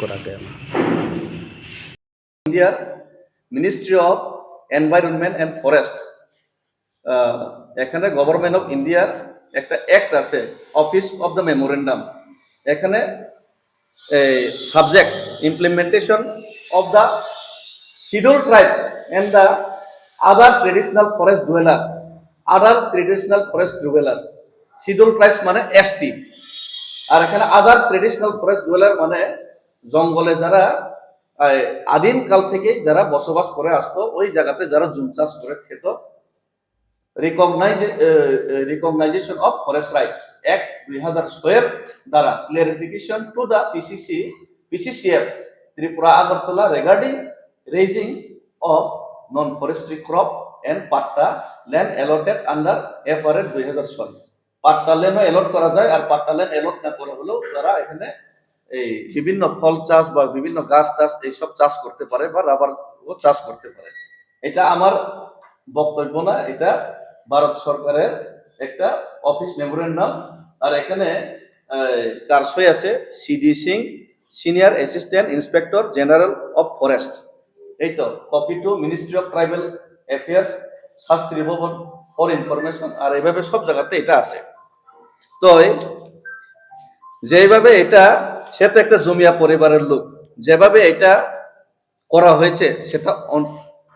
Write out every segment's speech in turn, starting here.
করা গया ইন্ডিয়ার ministry of environment and forest এখানে গভর্নমেন্ট অফ ইন্ডিয়ার একটা অ্যাক্ট আছে অফিস অফ দ্য মেমোরেন্ডাম এখানে এই subject implementation of the schedule tribes and the other traditional forest dwellers other traditional forest dwellers schedule tribes মানে এসটি আর এখানে other traditional forest dweller মানে জঙ্গলে যারা আহ, আদিম কাল থেকে যারা বসবাস করে আসতো ওই জায়গাতে যারা জুম চাষ করে খেত recognise recognition of forest rights act দুই হাজার ছয়ের দ্বারা clarification to the PCC PCCF Tripura Agartala regarding raising of non forestry crop and patta land allotted under FRS দুই হাজার ছয়। পাট্টা ল্যান্ডও অ্যালট করা যায় আর পাট্টা ল্যান্ড অ্যালট না করা হলেও তারা এখানে এই বিভিন্ন ফল চাষ বা বিভিন্ন গাছ চাষ এইসব চাষ করতে পারে বা রাবার ও চাষ করতে পারে। এটা আমার বক্তব্য না, এটা ভারত সরকারের একটা অফিস মেমোরেন্ডাম আর এখানে তার সই আছে CD Singh, senior assistant inspector general of forest. এই তো, copy to ministry of tribal affairs, Shastri Bhavan for information আর এইভাবে সব জায়গাতে এটা আছে। তো যেভাবে এটা, সে তো একটা জমিয়া পরিবারের লোক। যেভাবে এটা করা হয়েছে, সেটা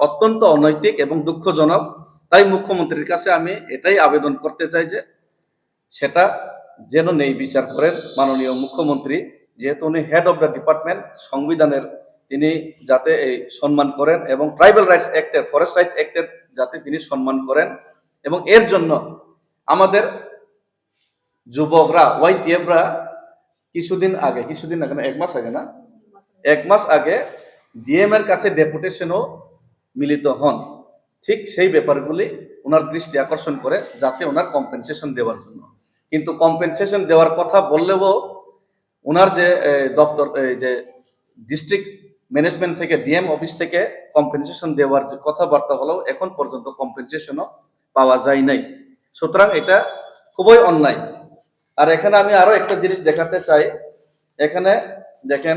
অত্যন্ত অনৈতিক এবং দুঃখজনক। তাই মুখ্যমন্ত্রীর কাছে আমি এটাই আবেদন করতে চাই যে, সেটা যেন নেই বিচার করেন মাননীয় মুখ্যমন্ত্রী। যেহেতু উনি হেড অফ দ্য ডিপার্টমেন্ট সংবিধানের তিনি যাতে এই সম্মান করেন এবং ট্রাইবাল রাইটস অ্যাক্টের ফরেস্ট রাইটস অ্যাক্টের যাতে তিনি সম্মান করেন। এবং এর জন্য আমাদের যুবকরা ওয়াইটিএফরা কিছুদিন আগে কিছুদিন আগে না, এক মাস আগে না, এক মাস আগে ডিএম এর কাছে ডেপুটেশনও মিলিত হন। ঠিক সেই ব্যাপারগুলি ওনার দৃষ্টি আকর্ষণ করে যাতে ওনার কম্পেনসেশন দেওয়ার জন্য। কিন্তু কম্পেনসেশন দেওয়ার কথা বললেও ওনার যে দপ্তর এই যে ডিস্ট্রিক্ট ম্যানেজমেন্ট থেকে ডিএম অফিস থেকে কম্পেনসেশন দেওয়ার যে কথাবার্তা হলেও এখন পর্যন্ত কম্পেনসেশনও পাওয়া যায় নাই। সুতরাং এটা খুবই অন্যায়। আর এখানে আমি আরও একটা জিনিস দেখাতে চাই। এখানে দেখেন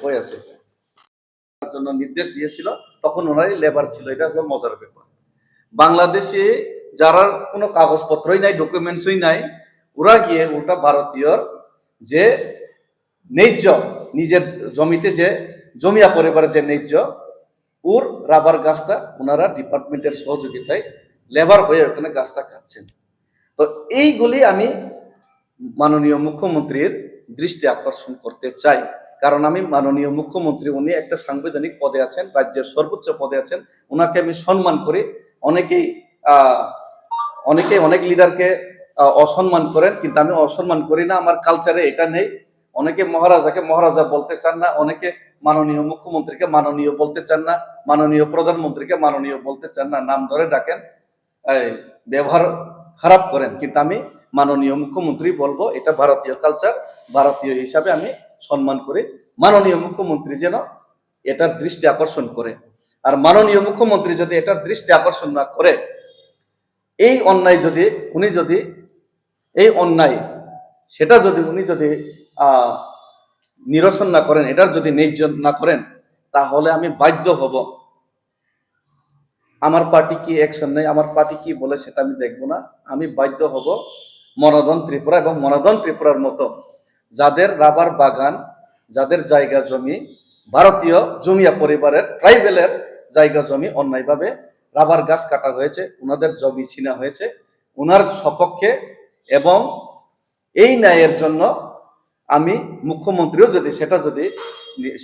কই আছে? জন্য নির্দেশ দিয়েছিল, তখন ওনারই লেবার ছিল, এটা হলো মজার ব্যাপার। বাংলাদেশে যারা কোনো কাগজপত্রই নাই ডকুমেন্টসই নাই, ওরা গিয়ে ওটা ভারতীয়র যে ন্যায্য, নিজের জমিতে যে জমিয়া পরিবারের যে ন্যায্য, ওর রাবার গাছটা ওনারা ডিপার্টমেন্টের সহযোগিতায় লেবার হয়ে ওখানে গাছটা খাচ্ছেন তো এইগুলি আমি মাননীয় মুখ্যমন্ত্রীর দৃষ্টি আকর্ষণ করতে চাই। কারণ আমি মাননীয় মুখ্যমন্ত্রী, উনি একটা সাংবিধানিক পদে আছেন, রাজ্যের সর্বোচ্চ পদে আছেন। ওনাকে আমি সম্মান করি। অনেকেই অনেকেই অনেক লিডারকে অসম্মান করেন, কিন্তু আমি অসম্মান করি না। আমার কালচারে এটা নেই। অনেকে মহারাজাকে মহারাজা বলতে চান না। অনেকে মাননীয় মুখ্যমন্ত্রীকে মাননীয় বলতে চান না। মাননীয় প্রধানমন্ত্রীকে মাননীয় বলতে চান না। নাম ধরে ডাকেন ব্যবহার খারাপ করেন। কিন্তু আমি মাননীয় মুখ্যমন্ত্রী বলব, এটা ভারতীয় কালচার ভারতীয় হিসাবে আমি সম্মান করি। মাননীয় মুখ্যমন্ত্রী যেন এটার দৃষ্টি আকর্ষণ করে। আর মাননীয় মুখ্যমন্ত্রী যদি এটার দৃষ্টি আকর্ষণ না করে, এই অন্যায় যদি, উনি যদি, এই অন্যায়, সেটা যদি উনি যদি নিরসন না করেন, এটার যদি ন্যায্য না করেন, তাহলে আমি বাধ্য হব। আমার পার্টি কি অ্যাকশন নেই, আমার পার্টি কি বলে সেটা আমি দেখব না। আমি বাধ্য হব মনোদন ত্রিপুরা এবং মনোদন ত্রিপুরার মতো যাদের রাবার বাগান, যাদের জায়গা জমি, ভারতীয় জমিয়া পরিবারের ট্রাইবেলের জায়গা জমি অন্যায়ভাবে রাবার গাছ কাটা হয়েছে ওনাদের জমি ছিনা হয়েছে ওনার সপক্ষে এবং এই ন্যায়ের জন্য আমি মুখ্যমন্ত্রীও যদি সেটা যদি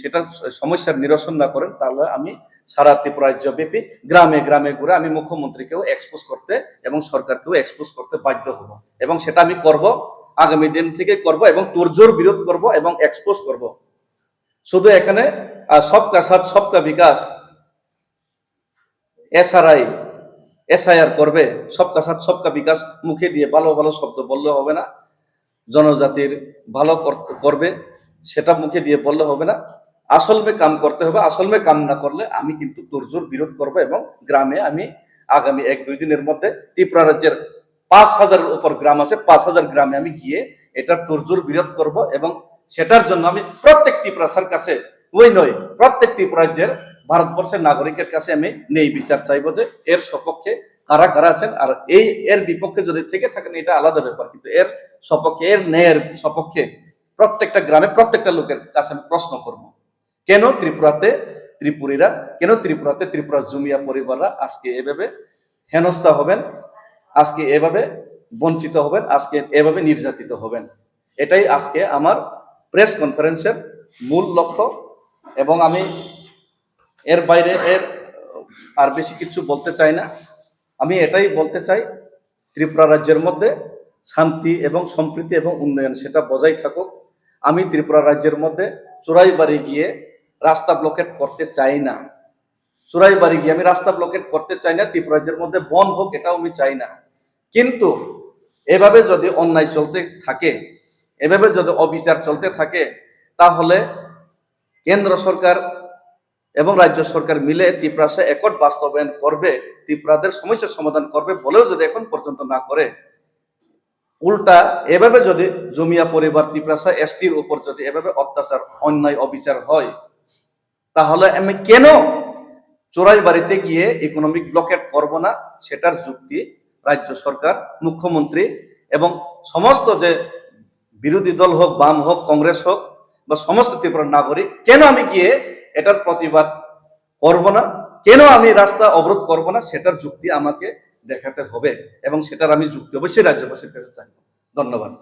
সেটা সমস্যার নিরসন না করেন, তাহলে আমি সারা ত্রিপুরা রাজ্যব্যাপী গ্রামে গ্রামে ঘুরে আমি মুখ্যমন্ত্রীকেও এক্সপোজ করতে এবং সরকারকেও এক্সপোজ করতে বাধ্য হব। এবং সেটা আমি করব, আগামী দিন থেকে করব এবং তোরজোর বিরোধ করব এবং এক্সপোজ করব। শুধু এখানে সবকা সাথ, সবকা বিকাশ, এসআরআই, এসআইআর করবে, সবকা সাথ, সবকা বিকাশ, মুখে দিয়ে ভালো ভালো শব্দ বললে হবে না। জনজাতির ভালো কর- করবে, সেটা মুখে দিয়ে বললে হবে না। আসল মে কাম করতে হবে, আসল মে কাম না করলে আমি কিন্তু তোরজোর বিরোধ করব এবং গ্রামে আমি আগামী এক দুই দিনের মধ্যে ত্রিপুরা রাজ্যের পাঁচ হাজারের উপর গ্রাম আছে, পাঁচ হাজার গ্রামে আমি গিয়ে এটার তোরজোর বিরোধ করব এবং সেটার জন্য আমি প্রত্যেকটি প্রসার কাছে ওই নয় প্রত্যেকটি রাজ্যের ভারতবর্ষের নাগরিকের কাছে আমি নেই বিচার চাইব যে এর সপক্ষে কারা কারা আছেন? আর এই এর বিপক্ষে যদি থেকে থাকেন, এটা আলাদা ব্যাপার। কিন্তু এর সপক্ষে, এর ন্যায়ের সপক্ষে প্রত্যেকটা গ্রামে প্রত্যেকটা লোকের কাছে আমি প্রশ্ন করব। কেন ত্রিপুরাতে ত্রিপুরীরা, কেন ত্রিপুরাতে ত্রিপুরা জুমিয়া পরিবাররা আজকে এভাবে হেনস্থা হবেন, আজকে এভাবে বঞ্চিত হবেন, আজকে এভাবে নির্যাতিত হবেন? এটাই আজকে আমার প্রেস কনফারেন্সের মূল লক্ষ্য এবং আমি এর বাইরে এর আর বেশি কিছু বলতে চাই না। আমি এটাই বলতে চাই, ত্রিপুরা রাজ্যের মধ্যে শান্তি এবং সম্প্রীতি এবং উন্নয়ন সেটা বজায় থাকুক। আমি ত্রিপুরা রাজ্যের মধ্যে চোরাই বাড়ি গিয়ে রাস্তা ব্লকেট করতে চাই না। চোরাই বাড়ি গিয়ে আমি রাস্তা ব্লকেট করতে চাই না, ত্রিপুরা রাজ্যের মধ্যে বন হোক এটাও আমি চাই না। কিন্তু এভাবে যদি অন্যায় চলতে থাকে, এভাবে যদি অবিচার চলতে থাকে, তাহলে কেন্দ্র সরকার এবং রাজ্য সরকার মিলে ত্রিপুরাসে একট বাস্তবায়ন করবে, ত্রিপুরাদের সমস্যার সমাধান করবে বলেও যদি এখন পর্যন্ত না করে। উল্টা, এভাবে যদি জমিয়া পরিবার ত্রিপুরাসা এসটির উপর যদি এভাবে অত্যাচার, অন্যায়, অবিচার হয়, তাহলে আমি কেন চোরাই বাড়িতে গিয়ে ইকোনমিক ব্লকেট করব না? সেটার যুক্তি রাজ্য সরকার, মুখ্যমন্ত্রী এবং সমস্ত যে বিরোধী দল হোক, বাম হোক, কংগ্রেস হোক বা সমস্ত ত্রিপুরার নাগরিক, কেন আমি গিয়ে এটার প্রতিবাদ করব না। কেন আমি রাস্তা অবরোধ করব না, সেটার যুক্তি আমাকে দেখাতে হবে এবং সেটার আমি যুক্তি অবশ্যই রাজ্যবাসীর কাছে চাইব। ধন্যবাদ।